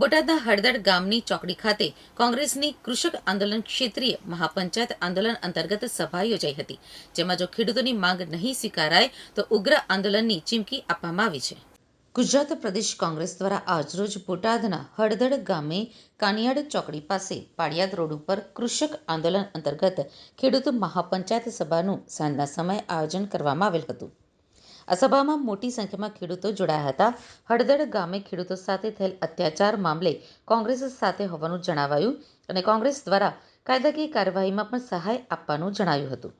બોટાદના હળદડ ગામની ચોકડી ખાતે કોંગ્રેસની કૃષક આંદોલન ક્ષેત્રીય મહાપંચાયત આંદોલન અંતર્ગત સભા યોજાઈ હતી. જેમાં જો ખેડૂતોની માંગ નહીં સ્વીકારાય, તો ઉગ્ર આંદોલનની ચીમકી આપવામાં આવી છે. ગુજરાત પ્રદેશ કોંગ્રેસ દ્વારા આજરોજ બોટાદના હળદડ ગામે કાનિયાડ ચોકડી પાસે પાડિયાદ રોડ ઉપર કૃષક આંદોલન અંતર્ગત ખેડૂત મહાપંચાયત સભાનું સાંજના સમયે આયોજન કરવામાં આવેલ હતું. આ સભામાં મોટી સંખ્યામાં ખેડૂતો જોડાયા હતા. હળદળ ગામે ખેડૂતો સાથે થયેલ અત્યાચાર મામલે કોંગ્રેસ સાથે હોવાનું જણાવાયું અને કોંગ્રેસ દ્વારા કાયદાકીય કાર્યવાહીમાં પણ સહાય આપવાનું જણાવ્યું હતું.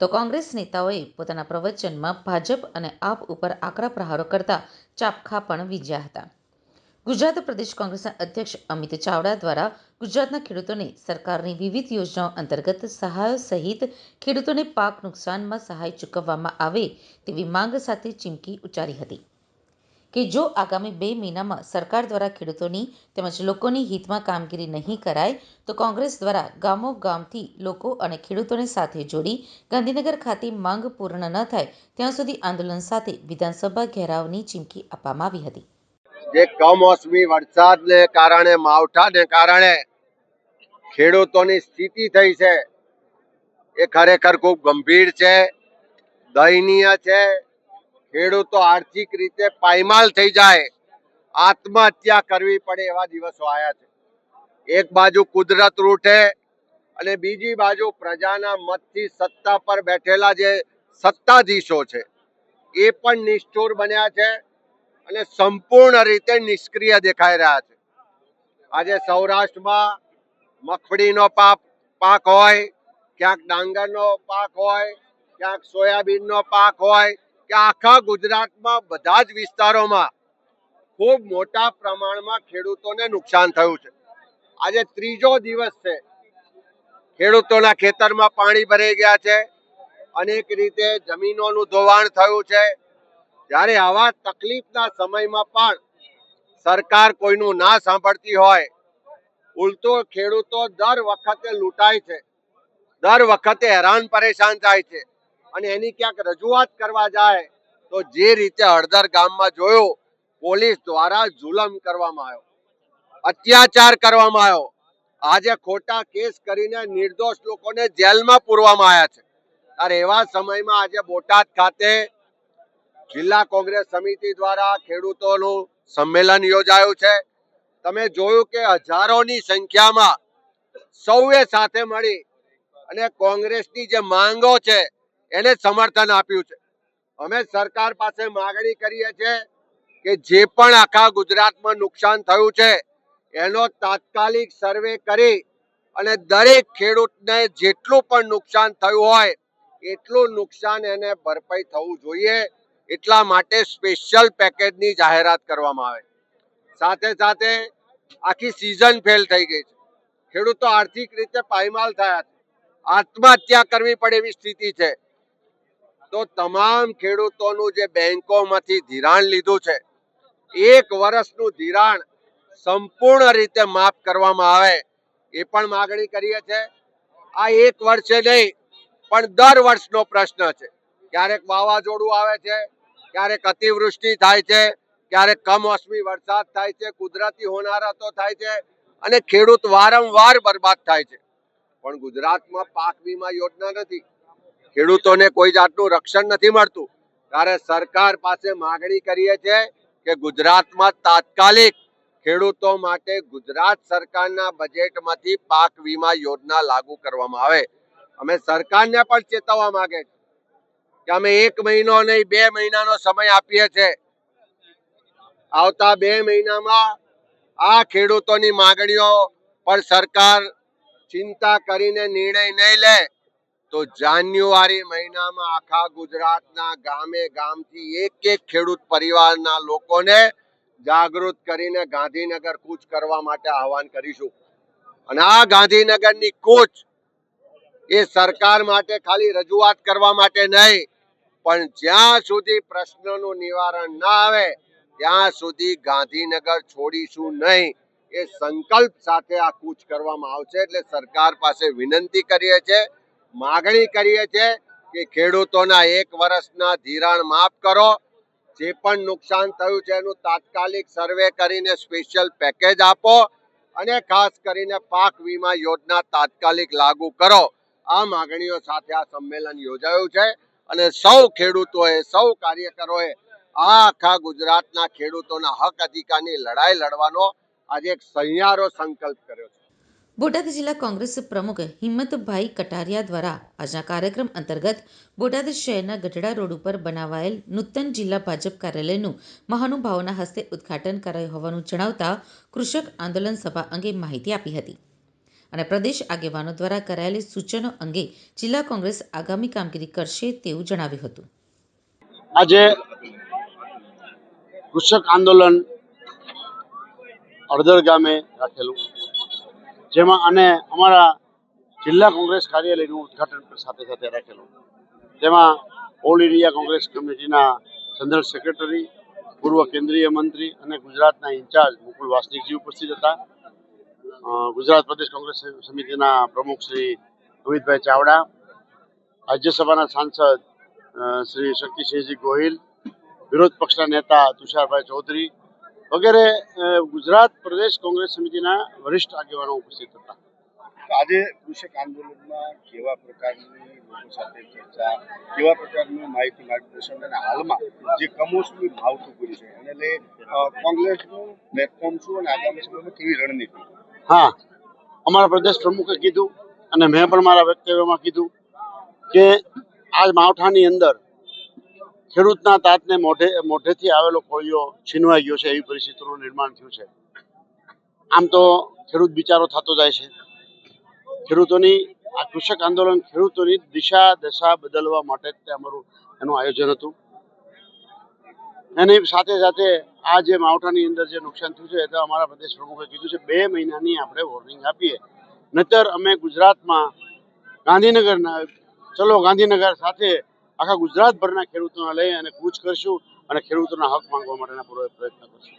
તો કોંગ્રેસ નેતાઓએ પોતાના પ્રવચનમાં ભાજપ અને આપ ઉપર આકરા પ્રહારો કરતા ચાપખા પણ વીજ્યા હતા. ગુજરાત પ્રદેશ કોંગ્રેસના અધ્યક્ષ અમિત ચાવડા દ્વારા ગુજરાતના ખેડૂતોને સરકારની વિવિધ યોજનાઓ અંતર્ગત સહાયો સહિત ખેડૂતોને પાક નુકસાનમાં સહાય ચૂકવવામાં આવે તેવી માંગ સાથે ચીમકી ઉચ્ચારી હતી કે જો આગામી બે મહિનામાં સરકાર દ્વારા ખેડૂતોની તેમજ લોકોની હિતમાં કામગીરી નહીં કરાય, તો કોંગ્રેસ દ્વારા ગામો ગામથી લોકો અને ખેડૂતોને સાથે જોડી ગાંધીનગર ખાતે માંગ પૂર્ણ ન થાય, ત્યાં સુધી આંદોલન સાથે વિધાનસભા ઘેરાવની ચીમકી આપવામાં આવી હતી. જે કમોસમી વરસાદને કારણે, માવઠાને કારણે ખેડૂતોની સ્થિતિ થઈ છે. એ ખરેખર ખૂબ ગંભીર છે, દયનીય છે. ખેડૂતો આર્થિક રીતે પાયમાલ થઈ જાય. આત્મહત્યા કરવી પડે એવા દિવસો આવ્યા છે. એક બાજુ કુદરત રૂઠે અને બીજી બાજુ પ્રજાના મતથી સત્તા પર બેઠેલા જે સત્તાધીશો છે, એ પણ નિષ્ઠુર બન્યા છે. અને સંપૂર્ણ રીતે નિષ્ક્રિય દેખાઈ રહ્યા છે. આજે સૌરાષ્ટ્રમાં મગફળીનો પાક પાક હોય, ક્યાંક ડાંગરનો પાક હોય, ક્યાંક સોયાબીનનો પાક હોય, કે આખા ગુજરાતમાં બધા જ વિસ્તારોમાં ખૂબ મોટા પ્રમાણમાં ખેડૂતોને નુકસાન થયું છે. આજે ત્રીજો દિવસ છે. ખેડૂતોના ખેતરમાં પાણી ભરાઈ ગયા છે. અનેક રીતે જમીનોનું ધોવાણ થયું છે. જ્યારે આવા તકલીફના સમયમાં પણ સરકાર કોઈનું ના સાંભળતી હોય, ઉલટો ખેડૂતો દર વખતે લૂંટાય છે. દર વખતે હેરાન પરેશાન થાય છે. અને એની ક્યાંક રજૂઆત કરવા જાય તો જે રીતે હળદર ગામમાં જોયો, પોલીસ દ્વારા જુલમ કરવામાં આવ્યો. અત્યાચાર કરવામાં આવ્યો. આજે ખોટા કેસ કરીને નિર્દોષ લોકોને જેલમાં પૂરવામાં આવ્યા છે. ત્યારે એવા સમયમાં આજે બોટાદ ખાતે જિલ્લા કોંગ્રેસ સમિતિ દ્વારા ખેડૂતોનું સંમેલન યોજાયું છે. તમે જોયું કે હજારોની સંખ્યામાં સૌએ સાથે મળી અને કોંગ્રેસની જે માંગો છે એને સમર્થન આપ્યું છે. અમે સરકાર પાસે માગણી કરીએ છીએ કે જે પણ આખા ગુજરાતમાં નુકસાન થયું છે, એનો તાત્કાલિક સર્વે કરી અને દરેક ખેડૂતને જેટલું પણ નુકસાન થયું હોય, એટલું નુકસાન એને ભરપાઈ થવું જોઈએ. એટલા માટે સ્પેશિયલ પેકેજની જાહેરાત કરવામાં આવે સાથે સાથે આખી સિઝન ફેલ થઈ ગઈ છે. ખેડૂતો આર્થિક રીતે પાયમાલ થયા છે. આત્મહત્યા કરવી પડે એવી સ્થિતિ છે. તો તમામ ખેડૂતોનું જે બેંકોમાંથી ધિરાણ લીધું છે, એક વર્ષનું ધિરાણ સંપૂર્ણ રીતે માફ કરવામાં આવે એ પણ માગણી કરીએ છીએ. આ એક વર્ષે નહીં, પણ દર વર્ષનો પ્રશ્ન છે. ક્યારેક વાવાઝોડું આવે છે ક્યારેક અતિવૃષ્ટિ થાય છે, ક્યારેક કમોસમી વરસાદ થાય છે, કુદરતી હોનારતો થાય છે અને ખેડૂત વારંવાર બરબાદ થાય છે. પણ ગુજરાતમાં પાક વીમા યોજના નથી. ખેડૂતોને કોઈ જાતનું રક્ષણ નથી મળતું. ત્યારે સરકાર પાસે માગણી કરીએ છીએ કે ગુજરાતમાં તાત્કાલિક ખેડૂતો માટે ગુજરાત સરકારના બજેટમાંથી પાક વીમા યોજના લાગુ કરવામાં આવે. અમે સરકારને પણ ચેતવવા માંગે છે કે અમે એક મહિનો નહીં, બે મહિનાનો સમય આપીએ છે. આવતા બે મહિનામાં આ ખેડૂતોની માગણીઓ પર સરકાર ચિંતા કરીને નિર્ણય નહીં લે, તો જાન્યુઆરી મહિનામાં આખા ગુજરાતના ગામે ગામથી એક એક ખેડૂત પરિવારના લોકોને જાગૃત કરીને ગાંધીનગર કૂચ કરવા માટે આહવાન કરીશું. અને આ ગાંધીનગરની કૂચ એ સરકાર માટે ખાલી રજૂઆત કરવા માટે નહીં પણ જ્યાં સુધી પ્રશ્નનું નિવારણ ના આવે, ત્યાં સુધી ગાંધીનગર છોડીશું નહીં. એ સંકલ્પ સાથે આ કૂચ કરવામાં આવશે એટલે સરકાર પાસે વિનંતી કરીએ છીએ, માગણી કરીએ છીએ કે ખેડૂતોના એક વર્ષના ધિરાણ માફ કરો. જે પણ નુકસાન થયું છે એનું તાત્કાલિક સર્વે કરીને સ્પેશિયલ પેકેજ આપો અને ખાસ કરીને પાક વીમા યોજના તાત્કાલિક લાગુ કરો. આ માગણીઓ સાથે આ સંમેલન યોજાયું છે. અને સૌ ખેડૂતોએ, સૌ કાર્યકરોએ આખા ગુજરાતના ખેડૂતોના હક અધિકારની લડાઈ લડવાનો આજે એક સહિયારો સંકલ્પ કર્યો છે. બોટાદ જિલ્લા કોંગ્રેસ પ્રમુખ હિંમતભાઈ કટારિયા દ્વારા આજના કાર્યક્રમ અંતર્ગત બોટાદ શહેરના ગઢડા રોડ ઉપર બનાવાયેલ નૂતન જિલ્લા ભાજપ કાર્યાલયનું મહાનુભાવોના હસ્તે ઉદ્ઘાટન કરાયું હોવાનું જણાવતા કૃષક આંદોલન સભા અંગે માહિતી આપી હતી. અને પ્રદેશ આગેવાનો દ્વારા કરાયેલી સૂચનો અંગે જિલ્લા કોંગ્રેસ આગામી કામગીરી કરશે તેવું જણાવ્યું હતું. આજે કૃષક આંદોલન અડધર ગામે રાખેલું. જેમાં અને અમારા જિલ્લા કોંગ્રેસ કાર્યાલયનું ઉદ્ઘાટન સાથે સાથે રાખેલું. તેમાં ઓલ ઇન્ડિયા કોંગ્રેસ કમિટીના જનરલ સેક્રેટરી, પૂર્વ કેન્દ્રીય મંત્રી અને ગુજરાતના ઇન્ચાર્જ મુકુલ વાસનિકજી ઉપસ્થિત હતા. ગુજરાત પ્રદેશ કોંગ્રેસ સમિતિના પ્રમુખ શ્રી અમિતભાઈ ચાવડા, રાજ્યસભાના સાંસદ શ્રી શક્તિસિંહજી ગોહિલ, વિરોધ પક્ષના નેતા તુષારભાઈ ચૌધરી વગેરે ગુજરાત પ્રદેશ કોંગ્રેસ સમિતિના વરિષ્ઠ આગેવાનો ઉપસ્થિત હતા. આજે કૃષક આંદોલનમાં કેવા પ્રકારની લોકો સાથે ચર્ચા, કેવા પ્રકારનું માહિતી માર્ગદર્શન અને હાલમાં જે કમોસમી ભાવતું કર્યું છે, એને કોંગ્રેસનું પ્લેટફોર્મ શું અને આગામી સમયમાં કેવી રણનીતિ? હા, અમારા પ્રદેશ પ્રમુખે કીધું અને મેં પણ મારા વક્તવ્યમાં કીધું કે આજ માવઠાની અંદર ખેડૂતના તાતને મોઢે, મોઢેથી આવેલો કોળીઓ છીનવાઈ ગયો છે, એવી પરિસ્થિતિનું નિર્માણ થયું છે. આમ તો ખેડૂત બિચારો થતો જાય છે. ખેડૂતોની, આ કૃષક આંદોલન ખેડૂતોની દિશા, દશા બદલવા માટે તે અમારું એનું આયોજન હતું. એની સાથે સાથે આ જે માવઠાની અંદર જે નુકસાન થયું છે એ તો અમારા પ્રદેશ પ્રમુખે કીધું છે, બે મહિનાની આપણે વોર્નિંગ આપીએ. નતર અમે ગુજરાતમાં ગાંધીનગરના, ચલો ગાંધીનગર સાથે આખા ગુજરાતભરના ખેડૂતોને લઈ અને કૂચ કરશું અને ખેડૂતોના હક માંગવા માટેના પૂરો પ્રયત્ન કરશું.